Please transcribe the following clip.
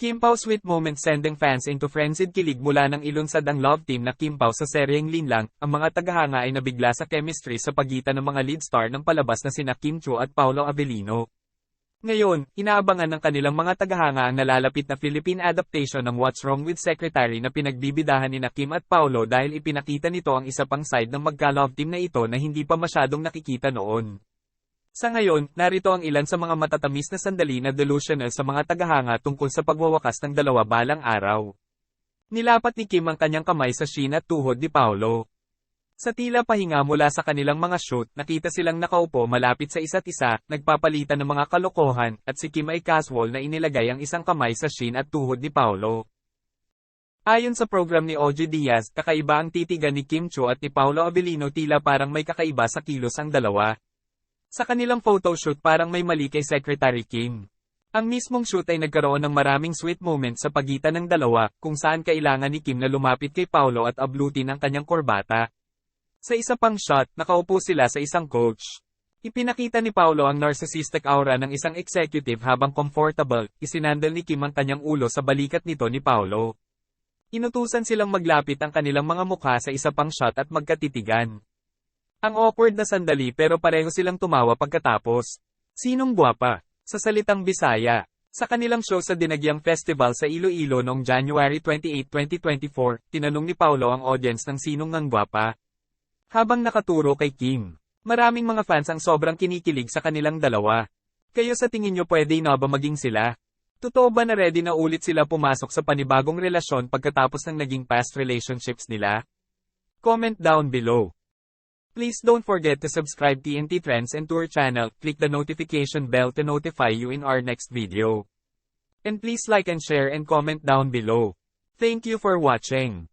Kim Pao sweet moment sending fans into frenzied kilig mula ng ilunsad ang love team na Kim Pao sa seryeng Linlang, ang mga tagahanga ay nabigla sa chemistry sa pagitan ng mga lead star ng palabas na sina Kim Cho at Paolo Avellino. Ngayon, inaabangan ng kanilang mga tagahanga ang nalalapit na Philippine adaptation ng What's Wrong with Secretary na pinagbibidahan ni na Kim at Paolo dahil ipinakita nito ang isa pang side ng magka-love team na ito na hindi pa masyadong nakikita noon. Sa ngayon, narito ang ilan sa mga matatamis na sandali na delusional sa mga tagahanga tungkol sa pagwawakas ng dalawa balang araw. Nilapat ni Kim ang kanyang kamay sa shin at tuhod ni Paolo. Sa tila pahinga mula sa kanilang mga shoot, nakita silang nakaupo malapit sa isa't isa, nagpapalitan ng mga kalokohan, at si Kim ay casual na inilagay ang isang kamay sa shin at tuhod ni Paolo. Ayon sa program ni OG Diaz, kakaiba ang titigan ni Kim Cho at ni Paolo Avellino tila parang may kakaiba sa kilos ang dalawa. Sa kanilang photoshoot parang may mali kay Secretary Kim. Ang mismong shoot ay nagkaroon ng maraming sweet moments sa pagitan ng dalawa, kung saan kailangan ni Kim na lumapit kay Paolo at ablutin ang kanyang korbata. Sa isa pang shot, nakaupo sila sa isang coach. Ipinakita ni Paolo ang narcissistic aura ng isang executive habang comfortable, isinandal ni Kim ang kanyang ulo sa balikat nito ni Paolo. Inutusan silang maglapit ang kanilang mga mukha sa isa pang shot at magkatitigan. Ang awkward na sandali pero pareho silang tumawa pagkatapos. Sinong gwapa? Sa salitang Bisaya. Sa kanilang show sa Dinagyang Festival sa Iloilo noong January 28, 2024, tinanong ni Paulo ang audience ng sinong ngang gwapa. Habang nakaturo kay Kim, maraming mga fans ang sobrang kinikilig sa kanilang dalawa. Kayo sa tingin nyo pwede na ba maging sila? Totoo ba na ready na ulit sila pumasok sa panibagong relasyon pagkatapos ng naging past relationships nila? Comment down below. Please don't forget to subscribe TNT Trends and Tour channel, click the notification bell to notify you in our next video. And please like and share and comment down below. Thank you for watching.